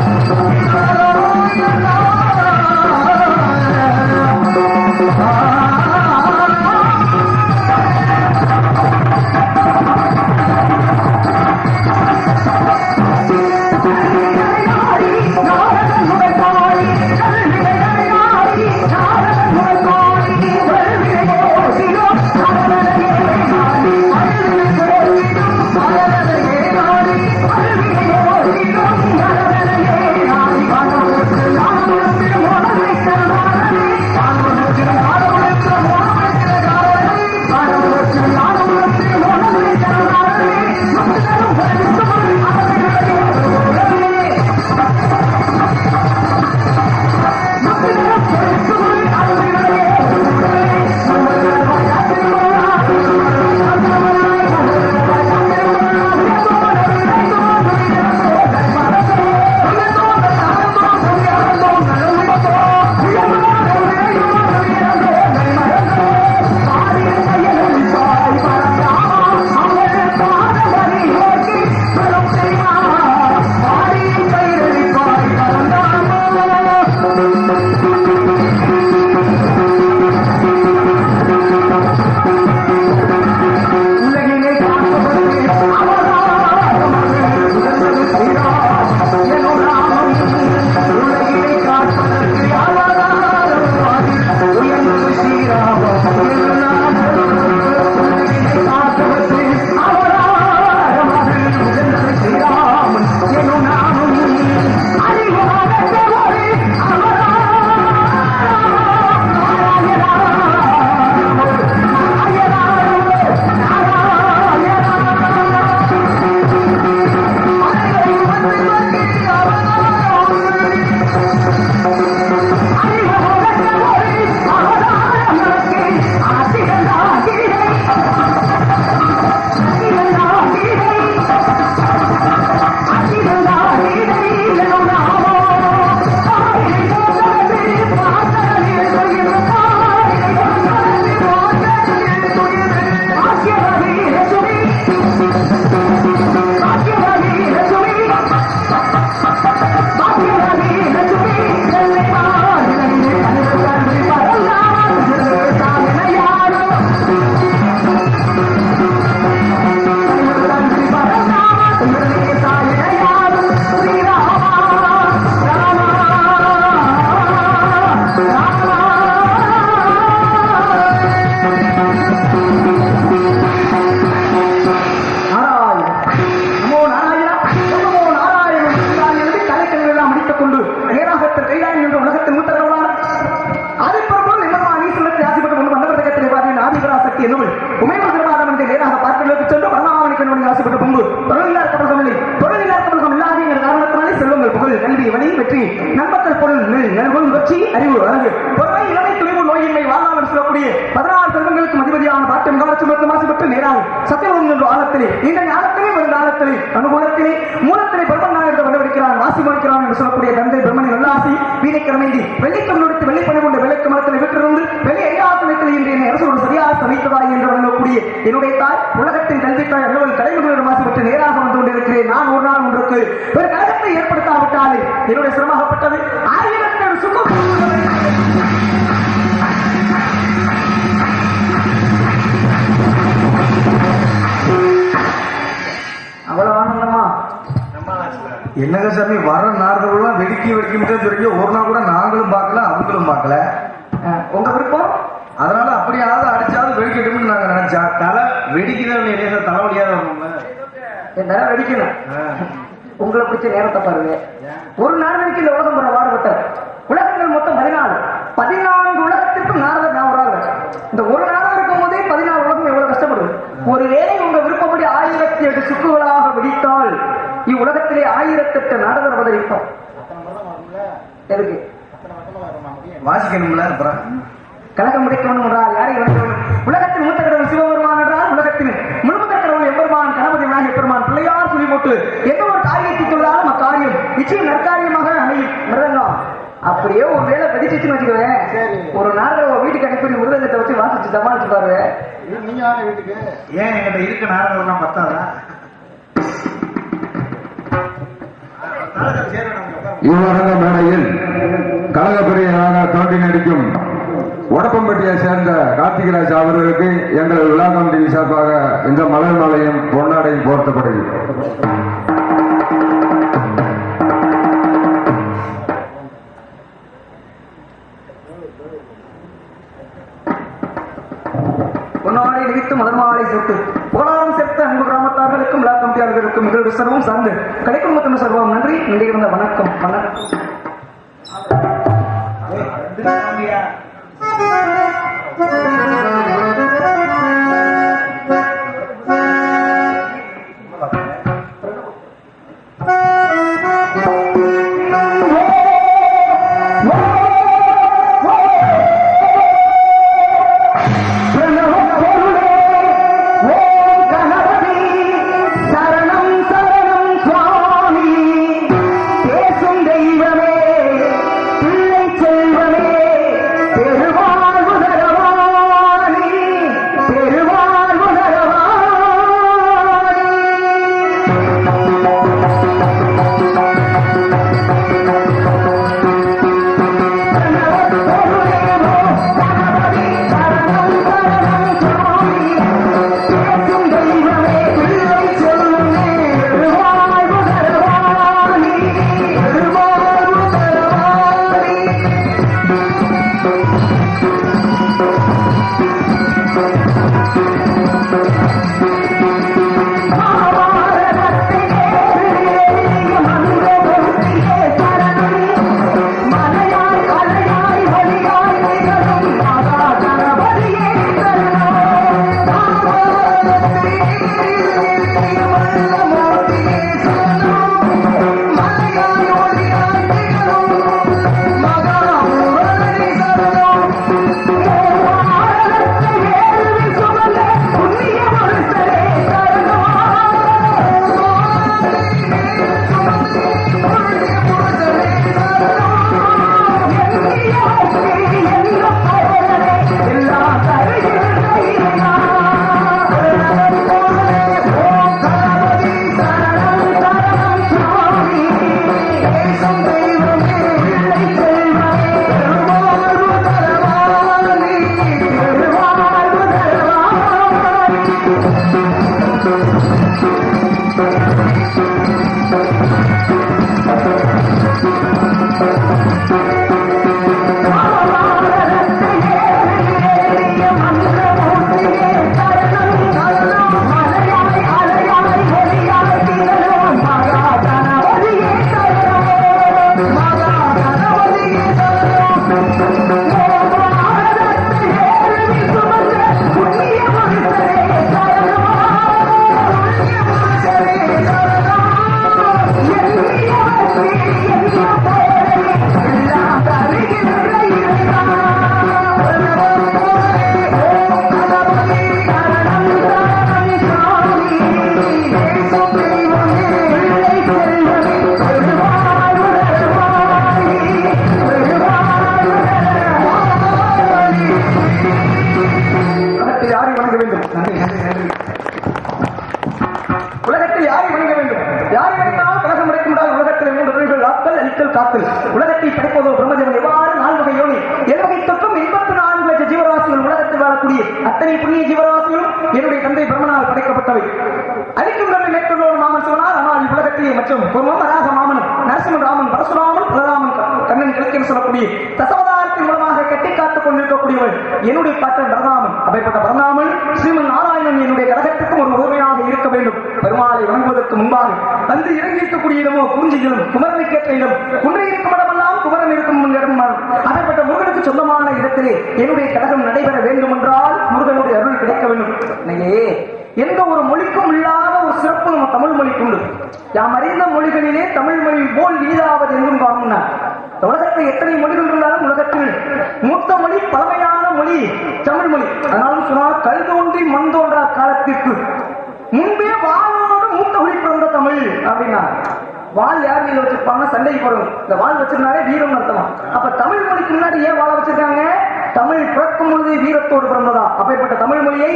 Oh, my இந்த ஞானத்திலே ஒரு காலத்திலே அனுகூலத்திலே மூலத்திலே பிரம்மன் என்று வரவிருக்கிறான் வாசி மறுக்கிறான் என்று சொல்லக்கூடிய தந்தை பிரம்மனின் நல்லாசி வீணைக்கிழமைந்தி வெள்ளிக்கம் நொடித்து வெள்ளிப்பணி கொண்டு வெள்ளிக்கு மரத்தில் விட்டிருந்து வெள்ளி ஐயாசனத்தில் இன்று என்னை அரசோடு சரியாக சமைத்ததா என்று வழங்கக்கூடிய என்னுடைய தாய் உலகத்தின் கல்வித்தாய் அல்லவல் கலைமுறையோடு மாசுபட்டு நேராக வந்து கொண்டிருக்கிறேன். நான் ஒரு நாள் ஒன்றுக்கு ஒரு கழகத்தை ஏற்படுத்தாவிட்டாலே என்னுடைய சிரமப்பட்டது ஆயிரத்தி சுகம் அவ்வளவு ஆனந்தமா? என்னங்க சாமி வர நாடுகள்லாம் வெடிக்கி வெடிக்கிட்டு சொல்லி ஒரு நாள் கூட நாங்களும் பார்க்கல அவங்களும் பார்க்கல. உங்க விருப்பம்? அதனால அப்படியாவது அடிச்சாவது வெடிக்கட்டும்னு நாங்க நினைச்சா தலை இல்லையா தலைவலியாத வரணும்ல என் நேரம் வெடிக்கணும். உங்களை பிடிச்ச நேரத்தை பாருங்க. ஒரு நாடகருக்கு இந்த உலகம் ஒரு பாடுபட்டார் உலகங்கள் மொத்தம் பதினாலு. பதினான்கு உலகத்திற்கும் நாரதர் நான் ஒரு இந்த ஒரு நாடகம் இருக்கும் போதே பதினாலு உலகம் எவ்வளவு கஷ்டப்படுது? ஆயிரத்தி எட்டு சுக்குகளாக வெடித்தால் இவ்வுலகத்திலே ஆயிரத்தெட்டு நாடகர் அவதரிப்போம். எதுக்கு? வாசிக்கணும்ல கலக்கம் முடிக்கணும் என்றால் யாரை உலகத்தின் மூத்த கடவுள் சிவபெருமான் என்றால் உலகத்தின் முழுமுத்த கடவுள் எம்பெருமான் கணபதி விநாயகர் பெருமான் பிள்ளையார் சொல்லி போட்டு எந்த ஒரு காரியத்தை சொல்றாலும் அக்காரியம் நிச்சயம் நற்காரியமாக அமையும். மிருதங்கம் அப்படியே ஒரு வேலை வெடிச்சிச்சுன்னு வச்சுக்குவேன் ஒரு நாள் வீட்டுக்கு அனுப்பி மிருதங்கத்தை வச்சு வாசிச்சு சமாளிச்சு பாருங்க ஏன் என்கிட்ட இருக்க நாடகம்லாம் பத்தாதா? தலை இவ்வரங்க மேடையில் கழகப்பிரியராக தோன்றி நடிக்கும் உடப்பம்பட்டியை சேர்ந்த கார்த்திகராஜ் அவர்களுக்கு எங்கள் விழா கமிட்டி சார்பாக இந்த மலர் மாலையும் பொன்னாடையும் போர்த்தப்படுகிறது அனைவருக்கும் கமிட்டியாளர்களுக்கும் சர்வம் சார்ந்து கிடைக்கும் சர்வம் நன்றி. நன்றி வணக்கம். வணக்கம். என்னுடைய பாட்டன் பரதாமன் அப்படிப்பட்ட பரதாமன் ஸ்ரீமன் நாராயணன் என்னுடைய கழகத்துக்கும் ஒரு உதவியாக இருக்க வேண்டும். பெருமாளை வணங்குவதற்கு முன்பாக வந்து இறங்கி இருக்கக்கூடிய இடமோ குறிஞ்சியிலும் குமரனை கேட்ட இடம் குன்றை இருக்கும் இடமெல்லாம் குமரன் இருக்கும் இடம்? அப்படிப்பட்ட முருகனுக்கு சொந்தமான இடத்திலே என்னுடைய கழகம் நடைபெற வேண்டும் என்றால் முருகனுடைய அருள் கிடைக்க வேண்டும். எந்த ஒரு மொழிக்கும் இல்லாத ஒரு சிறப்பு நம்ம தமிழ் மொழிக்கு உண்டு. யாம் அறிந்த மொழிகளிலே தமிழ் மொழி போல் இனிதாவது எங்கும் காணும்னா உலகத்தில் எத்தனை மொழிகள் இருந்தாலும் உலகத்தில் மூத்த மொழி பழமையான மொழி தமிழ் மொழி. அதனாலும் சொன்னால் கல் தோன்றி மண் தோன்றா காலத்திற்கு. முன்பே வாழோடு மூத்த மொழி பிறந்த தமிழ் அப்படின்னா வாள் யார் கையில் வச்சிருப்பாங்க? சண்டைக்கு போடும் இந்த வால் வச்சிருந்தாலே வீரம் நடத்தலாம் அப்ப தமிழ் மொழிக்கு முன்னாடி ஏன் வாழ வச்சிருக்காங்க? தமிழ் பிறக்கும் பொழுது வீரத்தோடு பிறந்ததா? அப்பேற்பட்ட தமிழ் மொழியை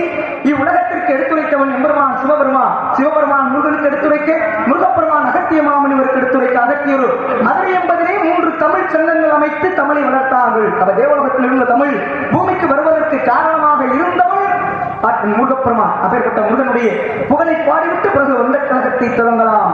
இவ்வுலகத்திற்கு எடுத்துரைத்தவன் எம்பெருமான் சிவபெருமான். சிவபெருமான் முருகனுக்கு எடுத்துரைக்க முருகப்பெருமான் அகத்திய மாமனிவருக்கு எடுத்துரைக்க அகத்தியரு மதுரை என்பதிலே தமிழை வளர்த்தார்கள் அவர் தேவலோகத்தில் இருந்த தமிழ் பூமிக்கு வருவதற்கு காரணமாக இருந்தவள் ஆ- முருகப்பெருமான் அப்பேற்பட்ட முருகனுடைய புகழை பாடிவிட்டு பிறகு வந்த கழகத்தை தொடங்கலாம்.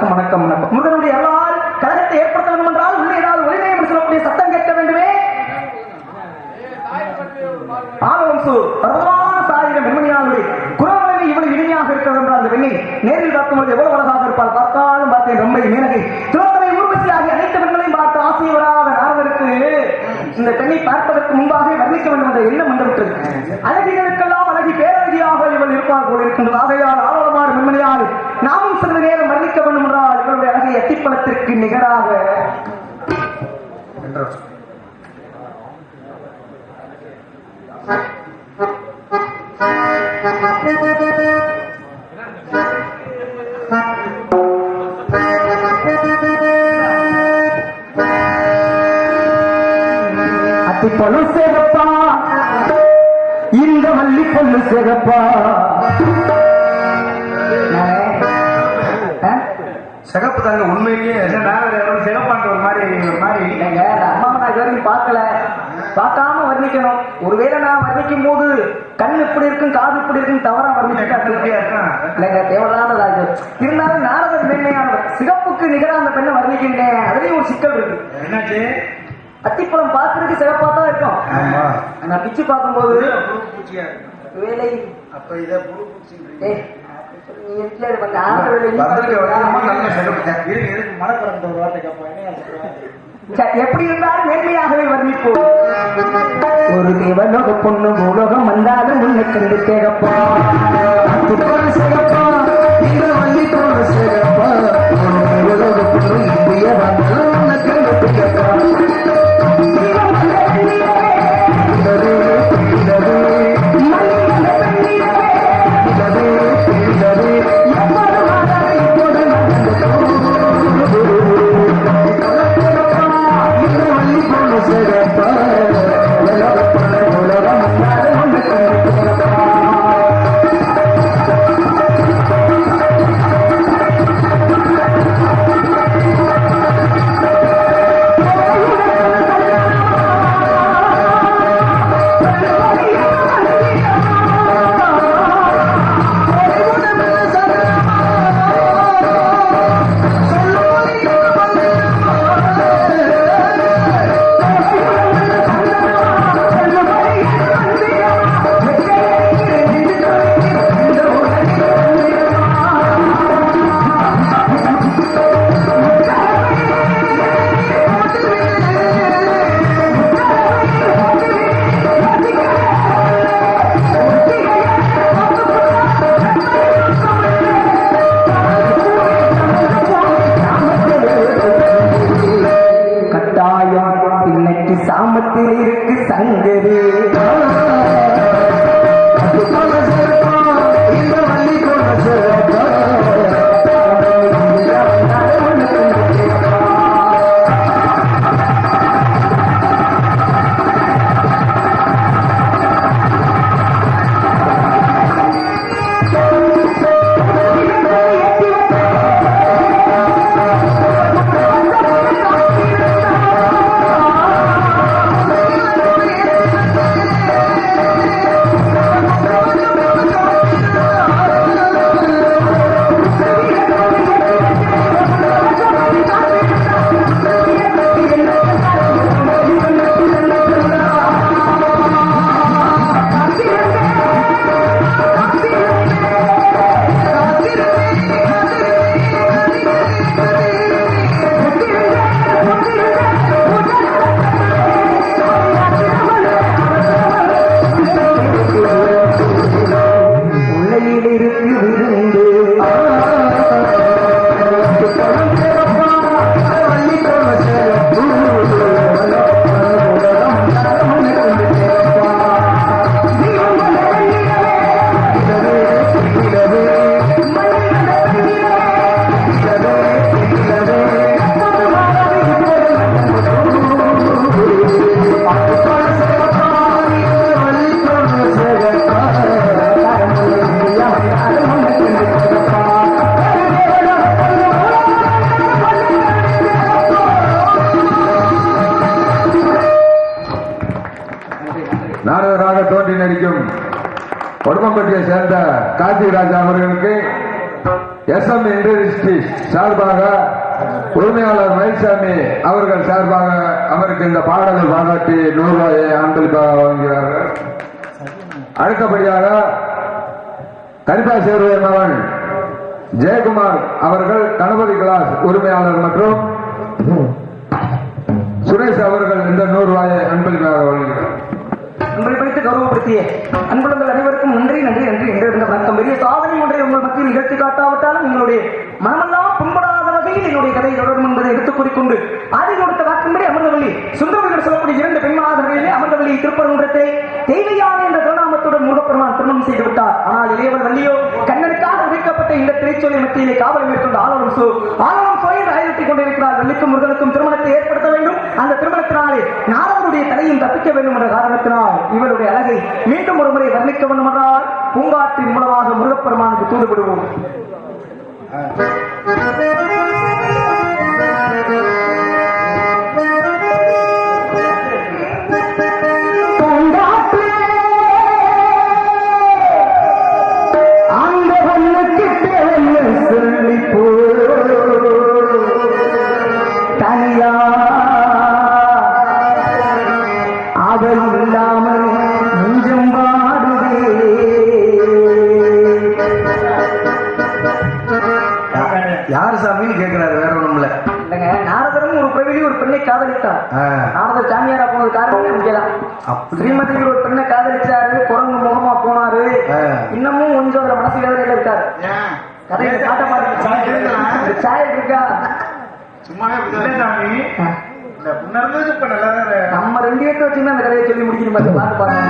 வணக்கம் வணக்கம் வணக்கம். முருகனுடைய அல்லால் கழகத்தை ஏற்படுத்த வேண்டும் என்றால் உள்ளே ஏதாவது ஒளிமயம் சொல்லக்கூடிய சத்தம் கேட்க வேண்டுமே. ஆலவம்சு பிரதமான சாரியிடம் பெண்மணியாளுடைய குரமனைவி இவ்வளவு இனிமையாக இருக்கிறது என்றால் அந்த பெண்ணை நேரில் பார்க்கும்போது எவ்வளவு அழகாக இருப்பார் பார்த்தாலும் பார்த்தேன் ரொம்ப மேனகை திருவண்ணாமலை ஊர்வசி ஆகிய அனைத்து பெண்களையும் பார்த்து ஆசை வராத நாரதருக்கு இந்த பெண்ணை பார்ப்பதற்கு முன்பாக வர்ணிக்க வேண்டும் என்ற எண்ணம் வந்துவிட்டது. அழகிகளுக்கு அழகி இருப்பார் போல் இருக்கின்றது. ஆகையால் ஆவலமான மென்மனையால் நாமும் சிறிது நேரம் மன்னிக்க வேண்டும் என்றால் இவருடைய அழகை எட்டிப்பழத்திற்கு நிகராக சிகப்பு தாங்க உண்மையிலேயே சிகப்பான்ற ஒரு மாதிரி ஒரு மாதிரி. இல்லைங்க அம்மா நான் இது வரைக்கும் பார்க்கல. பார்க்காம வர்ணிக்கணும். ஒருவேளை நான் வர்ணிக்கும் போது கண் இப்படி இருக்கும் காது இப்படி இருக்கும் தவறா வர்ணிச்சுட்டா இல்லைங்க தேவையில்லாததா இது. இருந்தாலும் நாரதர் மேன்மையானவர். சிகப்புக்கு நிகரா அந்த பெண்ணை வர்ணிக்கின்றேன் அதுலயும் ஒரு சிக்கல் இருக்கு. என்னாச்சு? அத்திப்பழம் பார்க்கறதுக்கு சிறப்பா தான் இருக்கும். ஆமா. நான் பிச்சு பார்க்கும்போது வேலை. அப்ப இத எப்படி இருந்தாலும் மேன்மையாகவே வர்ணிப்போம். ஒரு தேவலோக பொண்ணு உலகம் வந்தாலும் உன்னை கண்டு சிகப்பா சிகப்பா. பொண்ணு இந்திய வந்தாலும் கண்டு கேட்பா அடுத்தபடியாக கரிதா மகன் ஜெயக்குமார் அவர்கள் கணபதி கிளாஸ் உரிமையாளர் மற்றும் சுரேஷ் அவர்கள் இந்த நூறு ரூபாயை அன்பளிப்பாக வழங்குகிறார். உங்களை படித்து கௌரவப்படுத்திய அன்புள்ளங்கள் அனைவருக்கும் நன்றி நன்றி நன்றி என்று இருந்த வணக்கம். பெரிய சாதனை ஒன்றை உங்கள் மத்தியில் நிகழ்த்தி காட்டாவிட்டாலும் எங்களுடைய மனமெல்லாம் புண்படாத வகையில் என்னுடைய கதை தொடரும் என்பதை எடுத்துக் கூறிக்கொண்டு ஆதி கொடுத்த வாக்கின்படி அமர்ந்தவள்ளி சுந்தரவர்கள் சொல்லக்கூடிய இரண்டு பெண்மாதர்களிலே அமர்ந்தவள்ளி திருப்பரங்குன்றத்தை தேவையான என்ற பெருமான் திருமணம் செய்து விட்டார். ஆனால் இளையவன் வள்ளியோ கண்ணனுக்காக உரைக்கப்பட்ட இந்த திரைச்சொலி மத்தியிலே காவல் மேற்கொண்ட ஆலவன் சோ ஆலவன் சோ என்று கொண்டிருக்கிறார் வள்ளிக்கும் முருகனுக்கும் திருமணத்தை ஏற்படுத்த வேண்டும். அந்த திருமணத்தினாலே நாரதனுடைய தலையும் தப்பிக்க வேண்டும் என்ற காரணத்தினால் இவருடைய அழகை மீண்டும் ஒரு முறை வர்ணிக்க வேண்டும் என்றால் பூங்காற்றின் மூலமாக முருகப்பெருமானுக்கு தூதுவிடுவோம் அந்த யாரு சாமின்னு கேட்கிறாரு வேற ஒண்ணுமில்ல. இல்லைங்க நாரதரும் ஒரு பிரவிலி ஒரு பெண்ணை காதலித்தார். நாரதர் சாமியாரா போனது காரணம் இங்கதான்? அப்படி. ஸ்ரீமதி ஒரு பெண்ணை காதலிச்சாரு குரங்கு முகமா போனாரு. இன்னமும் கொஞ்சம் அதுல மனசு வேதனையில இருக்காரு. கதையில காட்ட பாருங்க. சாயல் இருக்கா? சும்மாவே சாமி. இந்த முன்னர்ந்தது இப்ப நல்லா நம்ம ரெண்டு பேர்த்த வச்சுன்னா அந்த கதையை சொல்லி முடிக்கணும்? பாட்டு பாருங்க.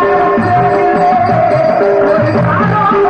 I don't know.